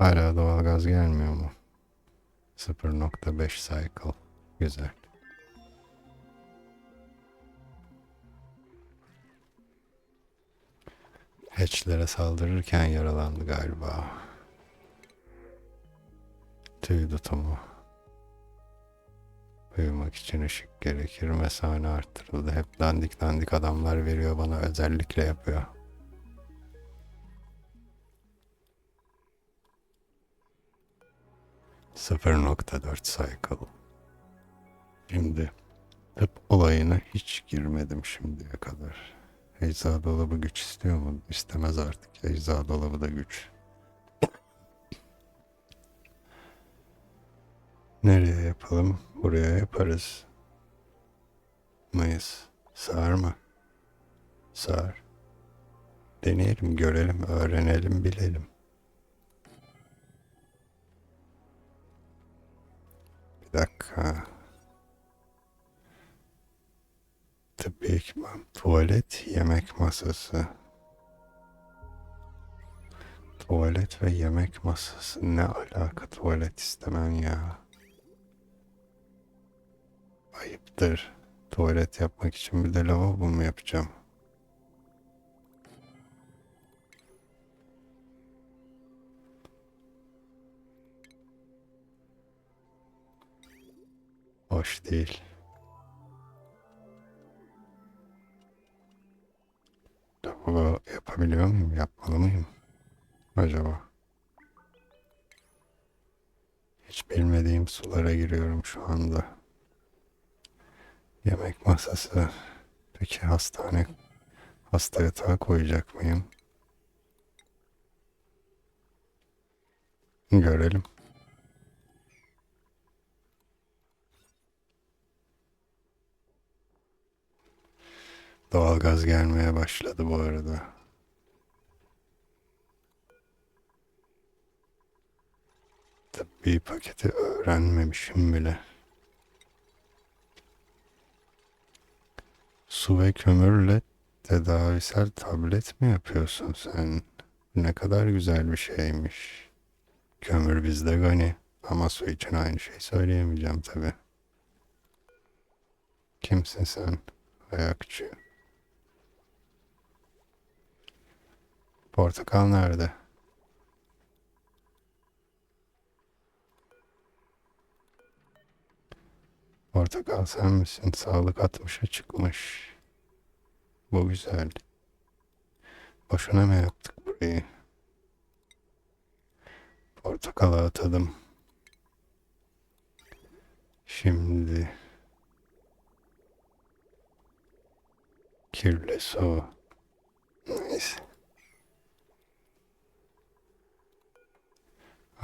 Hala doğalgaz gelmiyor mu? 0.5 cycle. Güzel. Hatchlere saldırırken yaralandı galiba. Tüy tutumu. Uyumak için ışık gerekir. Mesane arttırıldı. Hep dandik dandik adamlar veriyor bana özellikle yapıyor. Sıfır nokta dört cycle. Şimdi tıp olayına hiç girmedim şimdiye kadar. Ecza dolabı güç istiyor mu? İstemez artık. Ecza dolabı da güç. Nereye yapalım? Buraya yaparız. Mayıs. Sağır mı? Sağır. Deneyelim, görelim, öğrenelim, bilelim. Bir dakika. Tıbbi ekipman, tuvalet, yemek masası. Tuvalet ve yemek masası ne alaka tuvalet istemem ya. Ayıptır. Tuvalet yapmak için bir de lavabo mu yapacağım? Hoş değil. Lavabo yapabiliyor muyum? Yapmalı mıyım? Acaba? Hiç bilmediğim sulara giriyorum şu anda. Yemek masası. Peki hastane hasta yatağı koyacak mıyım? Görelim. Doğalgaz gelmeye başladı bu arada. Tıbbi paketi öğrenmemişim bile. Su ve kömürle tedavisel tablet mi yapıyorsun sen? Ne kadar güzel bir şeymiş. Kömür bizde gani ama su için aynı şey söyleyemeyeceğim tabi. Kimsin sen? Ayakçı. Portakal nerede? Portakal sen misin? Sağlık 60'a çıkmış. Bu güzel. Boşuna mı yaptık burayı? Portakala atadım. Şimdi kirli su. Neyse.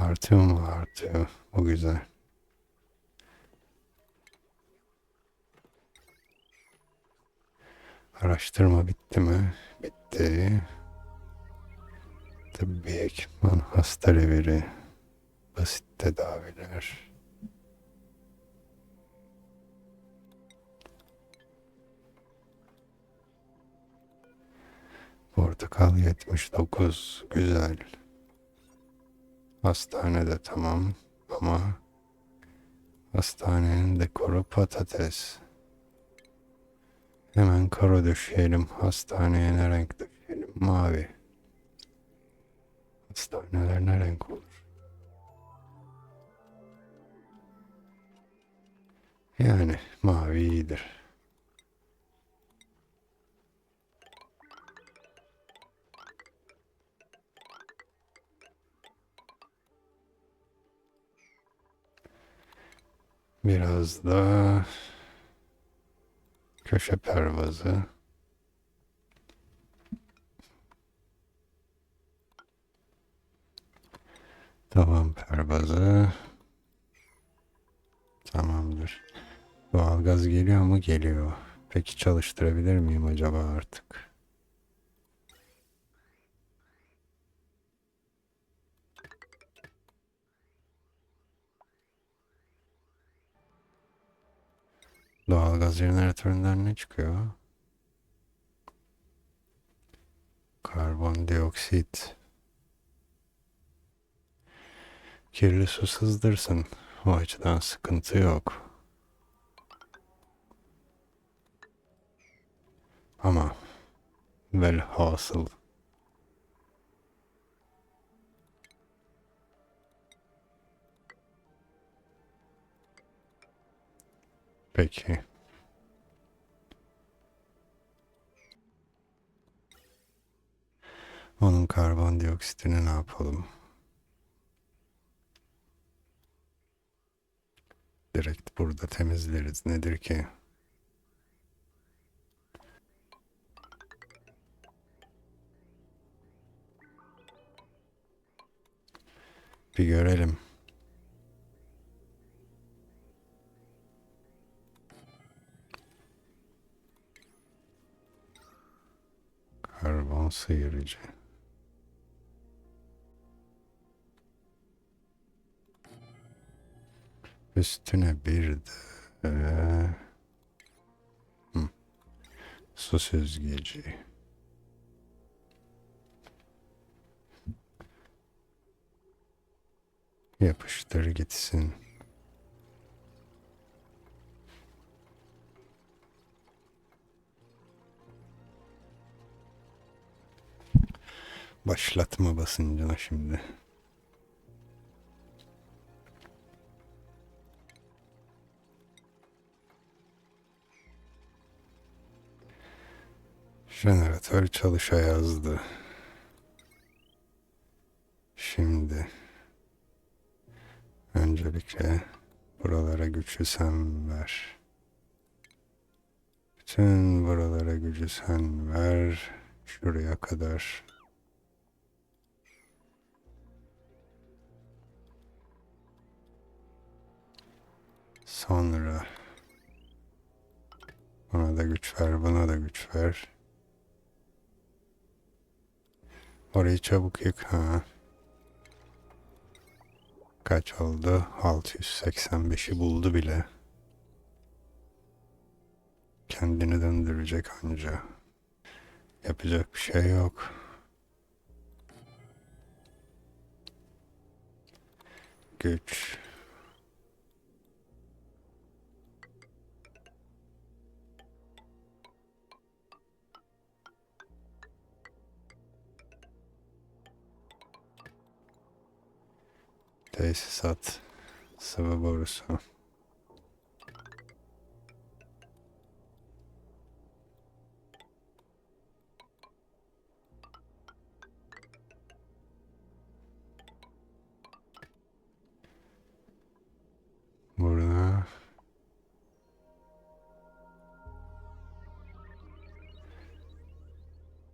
Artıyor mu? Artıyor. Bu güzel. Araştırma bitti mi? Bitti. Tıbbi ekipman, hasta reviri, basit tedaviler. Portakal 79, güzel. Hastanede tamam ama hastanenin dekoru patates. Hemen karo döşeyelim. Hastaneye ne renk döşeyelim? Mavi. Hastaneler ne renk olur? Yani mavi iyidir. Biraz da köşe pervazı. Tamam pervazı. Tamamdır. Doğalgaz geliyor mu? Geliyor. Peki çalıştırabilir miyim acaba artık? Doğalgaz jeneratöründen ne çıkıyor? Karbondioksit. kirli su sızdırsın. O açıdan sıkıntı yok. Ama velhasıl Peki. Onun karbondioksitini ne yapalım? Direkt burada temizleriz. Nedir ki? Bir görelim. Karbon sıyırıcı. Üstüne bir de Hı. su süzgeci. Yapıştır gitsin. Başlatma basıncına şimdi. Jeneratör çalışa yazdı. Şimdi öncelikle buralara gücü sen ver. Bütün buralara gücü sen ver. Şuraya kadar. Sonra buna da güç ver, buna da güç ver. Orayı çabuk yık ha. Kaç oldu? 685'i buldu bile. Kendini döndürecek anca. Yapacak bir şey yok. Güç. Tesisat. Sıvı borusu. Burada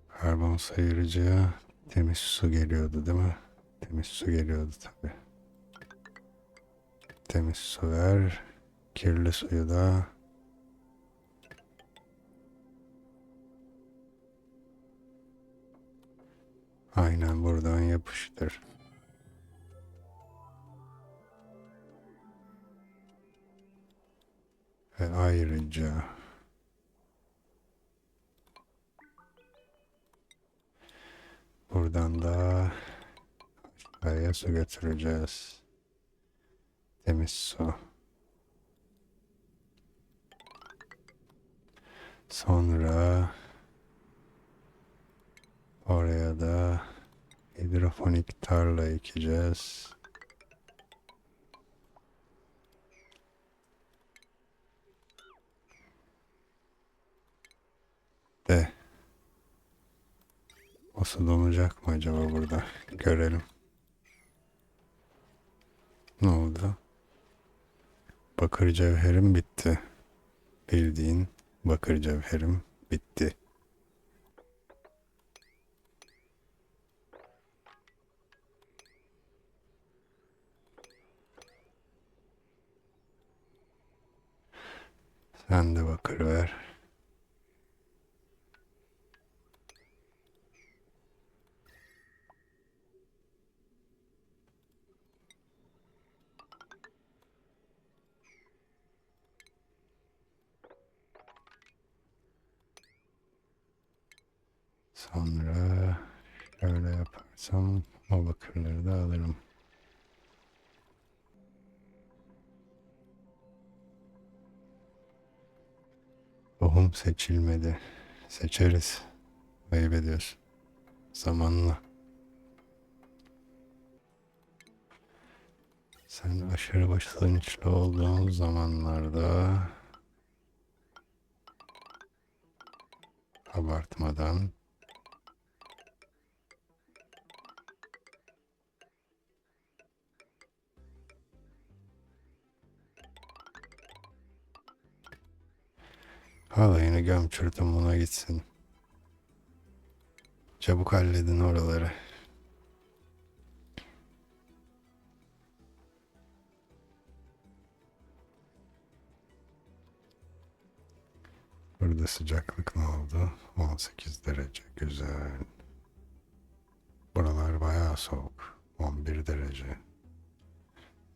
karbon sayırıcıya temiz su geliyordu değil mi? Temiz su geliyordu tabi. Temiz su ver. Kirli suyu da aynen buradan yapıştır. Ve ayrıca buradan da aşağıya su götüreceğiz. Temiz su. Sonra oraya da hidrofonik tarla ekeceğiz. De o su donacak mı acaba burada? Görelim. Ne oldu? Bakır cevherim bitti. Bildiğin bakır cevherim bitti. Sen de bakır ver. Sonra şöyle yaparsam o bakırları da alırım. Tohum seçilmedi. Seçeriz. Ayıp ediyorsun. Zamanla. Sen aşırı başlangıçlı olduğun zamanlarda abartmadan Halayını göm çırtın buna gitsin. Çabuk halledin oraları. Burada sıcaklık ne oldu? 18 derece. Güzel. Buralar bayağı soğuk. 11 derece.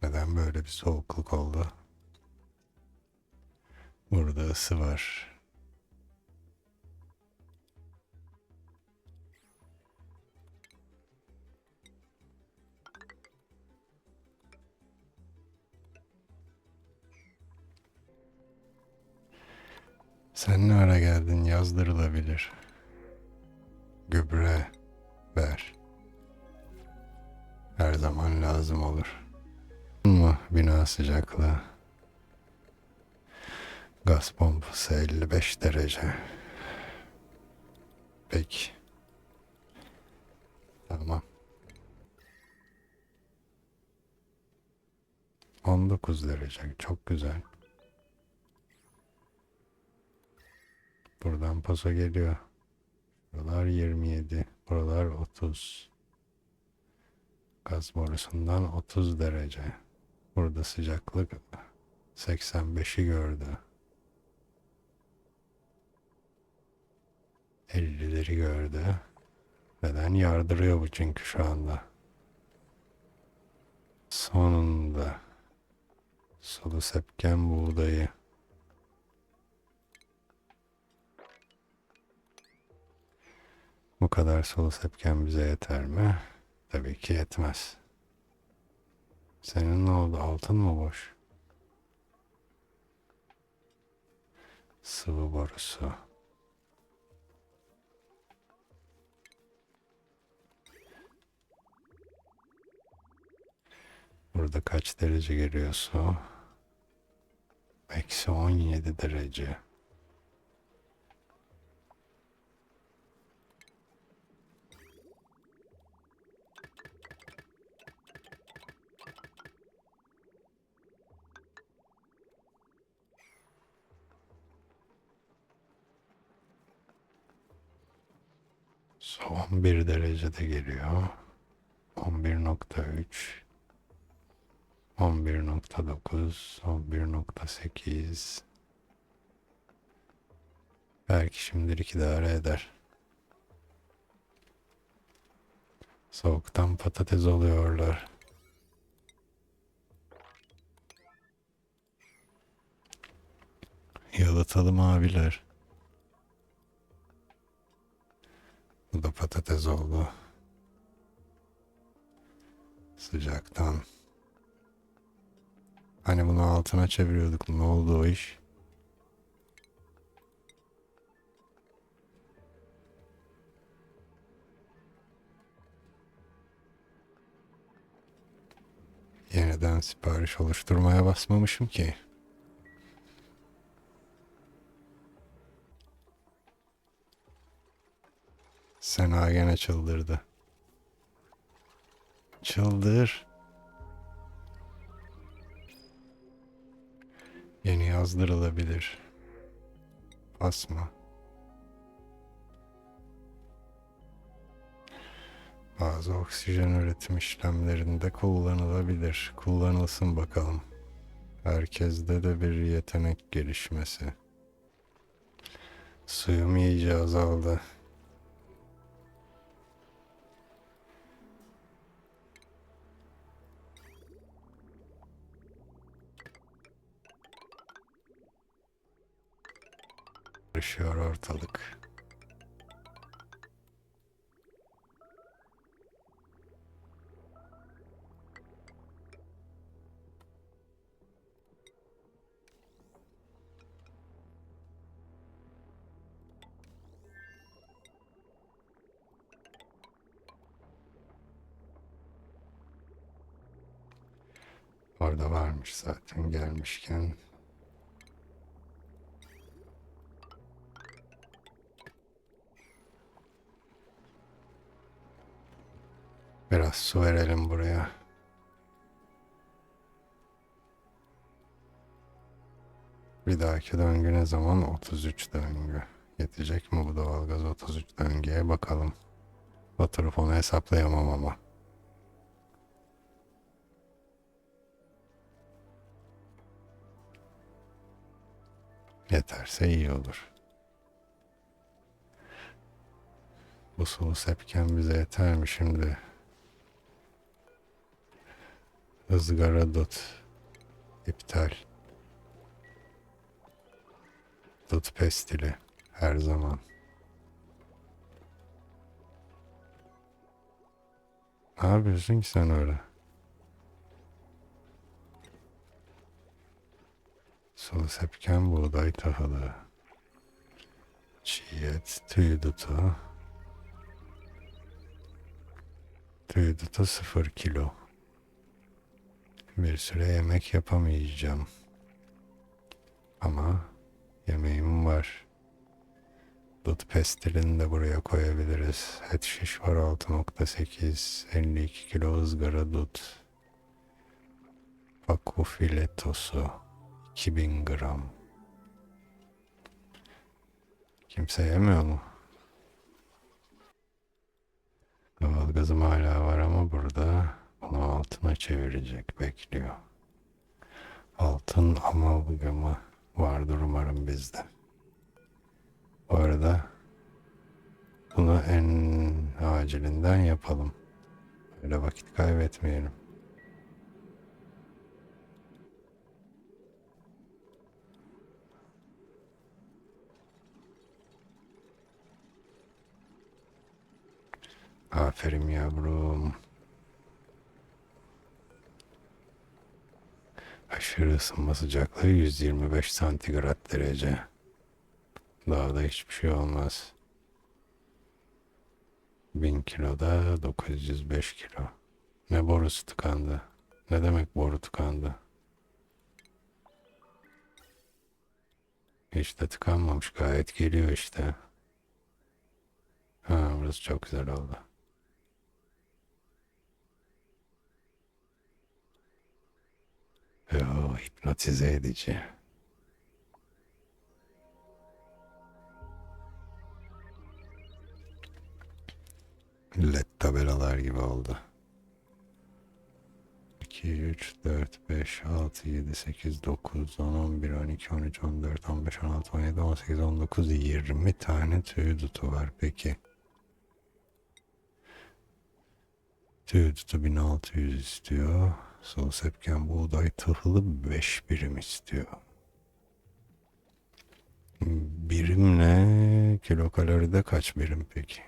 Neden böyle bir soğukluk oldu? Burada ısı var. Sen ne ara geldin yazdırılabilir. Gübre ver. Her zaman lazım olur. Mu bina sıcaklığı? Gaz pompası 55 derece. Peki. Tamam. 19 derece. Çok güzel. Buradan paso geliyor. Buralar 27. Buralar 30. Gaz borusundan 30 derece. Burada sıcaklık 85'i gördü. 50'leri gördü. Neden yardırıyor bu çünkü şu anda. Sonunda sulu sepken buğdayı Bu kadar sulu sepken bize yeter mi? Tabii ki yetmez. Senin ne oldu? Altın mı boş? Sıvı borusu. Burada kaç derece geliyor su? Eksi 17 derece. Su 11 derecede geliyor. 11.3 11.9 11.8 Belki şimdilik idare eder. Soğuktan patates oluyorlar. Yalıtalım abiler. Bu da patates oldu. Sıcaktan. Hani bunu altına çeviriyorduk. Ne oldu o iş? Yeniden sipariş oluşturmaya basmamışım ki. Sena gene çıldırdı. Çıldır. Yeni yazdırılabilir. Basma. Bazı oksijen üretim işlemlerinde kullanılabilir. Kullanılsın bakalım. Herkeste de bir yetenek gelişmesi. Suyum iyice azaldı. Karışıyor ortalık. Orada varmış zaten gelmişken Biraz su verelim buraya. Bir dahaki döngü ne zaman? 33 döngü. Yetecek mi bu doğalgaz 33 döngüye bakalım. Oturup hesaplayamam ama. Yeterse iyi olur. Bu sulu sepken bize yeter mi şimdi? Izgara dut. İptal. Dut pestili. Her zaman. Ne yapıyorsun ki sen öyle? Sulu sepken buğday tahılı. Çiğ et, tüy dutu. Tüy dutu sıfır kilo. Bir süre yemek yapamayacağım. Ama yemeğim var. Dut pestilini de buraya koyabiliriz. Et şiş var 6.8. 52 kilo ızgara dut. Paku filetosu. 2000 gram. Kimse yemiyor mu? Doğalgazım hala var ama burada bunu altına çevirecek bekliyor. Altın amalgamı vardır umarım bizde. Bu arada bunu en acilinden yapalım. Öyle vakit kaybetmeyelim. Aferin yavrum. Aşırı ısınma sıcaklığı 125 santigrat derece. Daha da hiçbir şey olmaz. 1000 kiloda 905 kilo. Ne borusu tıkandı? Ne demek boru tıkandı? Hiç de tıkanmamış gayet geliyor işte. Ha burası çok güzel oldu. Hipnotize edici. LED tabelalar gibi oldu. 2, 3, 4, 5, 6, 7, 8, 9, 10, 11, 12, 13, 14, 15, 16, 17, 18, 19, 20 tane tüy dutu var peki. Tüy dutu 1600 istiyor. Sol sepken buğday tahılı 5 birim istiyor. Birimle kilokaloride kaç birim peki?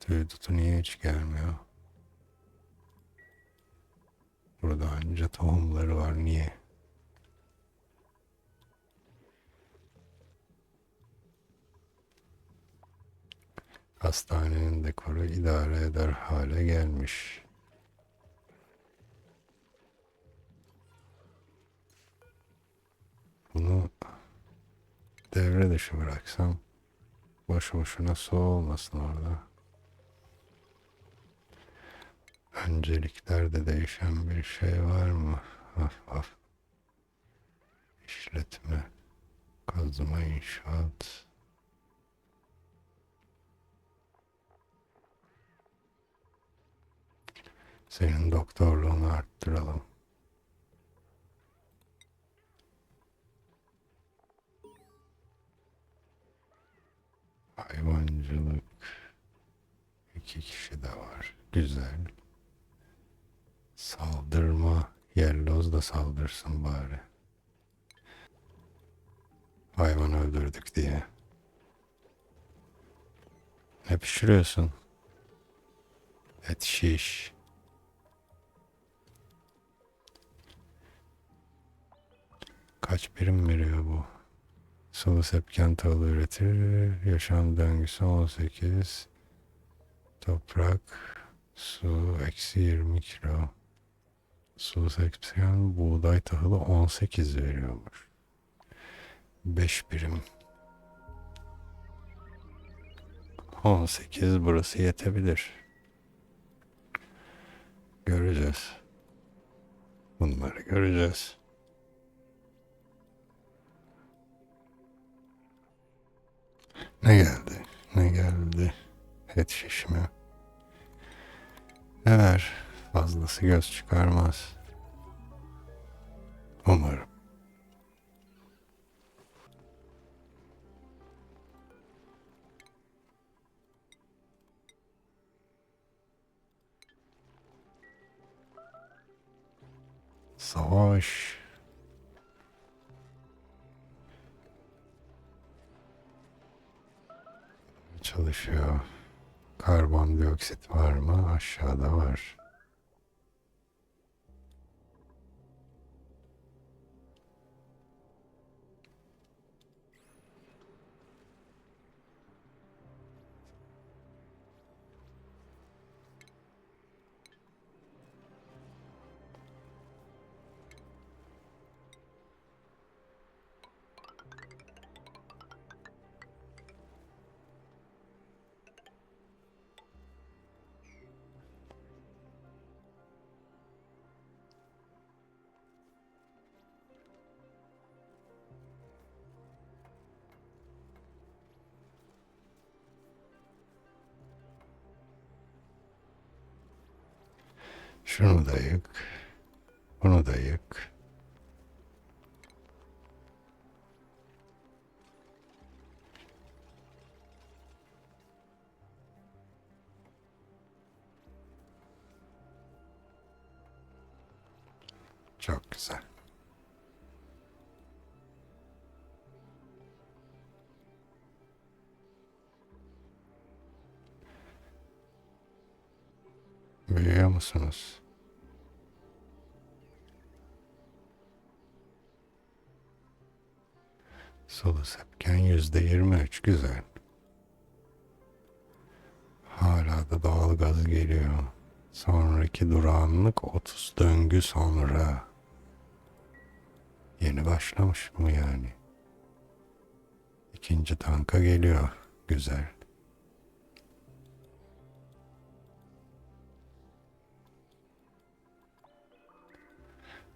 Tüy dutu niye hiç gelmiyor? Burada anca tohumları var niye? Hastanenin dekoru idare eder hale gelmiş. Bunu devre dışı bıraksam boş boşuna su olmasın orada. Önceliklerde değişen bir şey var mı? Af af. İşletme, kazma, inşaat. Senin doktorluğunu arttıralım. Hayvancılık. iki kişi de var. Güzel. Saldırma. Yelloz da saldırsın bari. Hayvan öldürdük diye. Ne pişiriyorsun? Et şiş. Kaç birim veriyor bu? Sulu sepken tahıl üretir. Yaşam döngüsü 18. Toprak, su eksi 20 kilo. Sulu sepken buğday tahılı 18 veriyormuş. 5 birim. 18 burası yetebilir. Göreceğiz. Bunları göreceğiz. Ne geldi? Ne geldi? Et şişme. Ne ver? Fazlası göz çıkarmaz. Umarım. Savaş. Çalışıyor. Karbondioksit var mı? Aşağıda var. Şunu da yık. Bunu da yık. Çok güzel. Büyüyor musunuz? Solu sepken yüzde yirmi üç güzel. Hala da doğal gaz geliyor. Sonraki durağanlık 30 döngü sonra. Yeni başlamış mı yani? İkinci tanka geliyor. Güzel.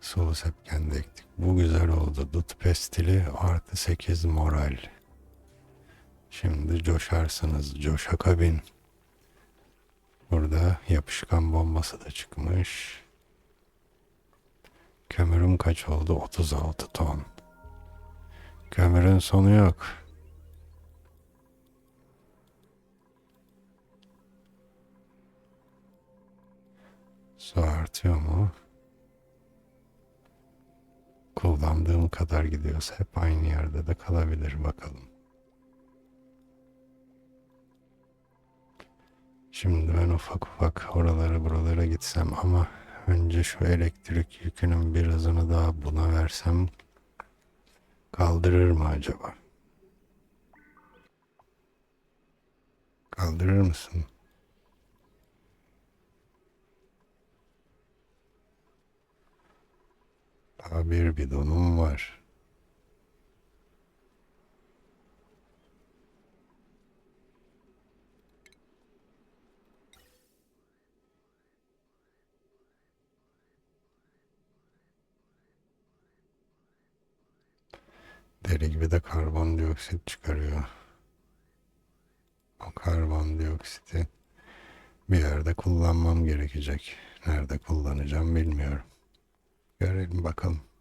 Sulu sepkende ektik. Bu güzel oldu. Dut pestili artı 8 moral. Şimdi coşarsınız. Coşa kabin. Burada yapışkan bombası da çıkmış. Kömürüm kaç oldu? 36 ton. Kömürün sonu yok. Su artıyor mu? Kullandığım kadar gidiyorsa hep aynı yerde de kalabilir bakalım. Şimdi ben ufak ufak oralara buralara gitsem ama önce şu elektrik yükünün birazını daha buna versem kaldırır mı acaba? Kaldırır mısın? Daha bir bidonum var. Deri gibi de karbondioksit çıkarıyor. O karbondioksiti bir yerde kullanmam gerekecek. Nerede kullanacağım bilmiyorum. Görelim bakalım.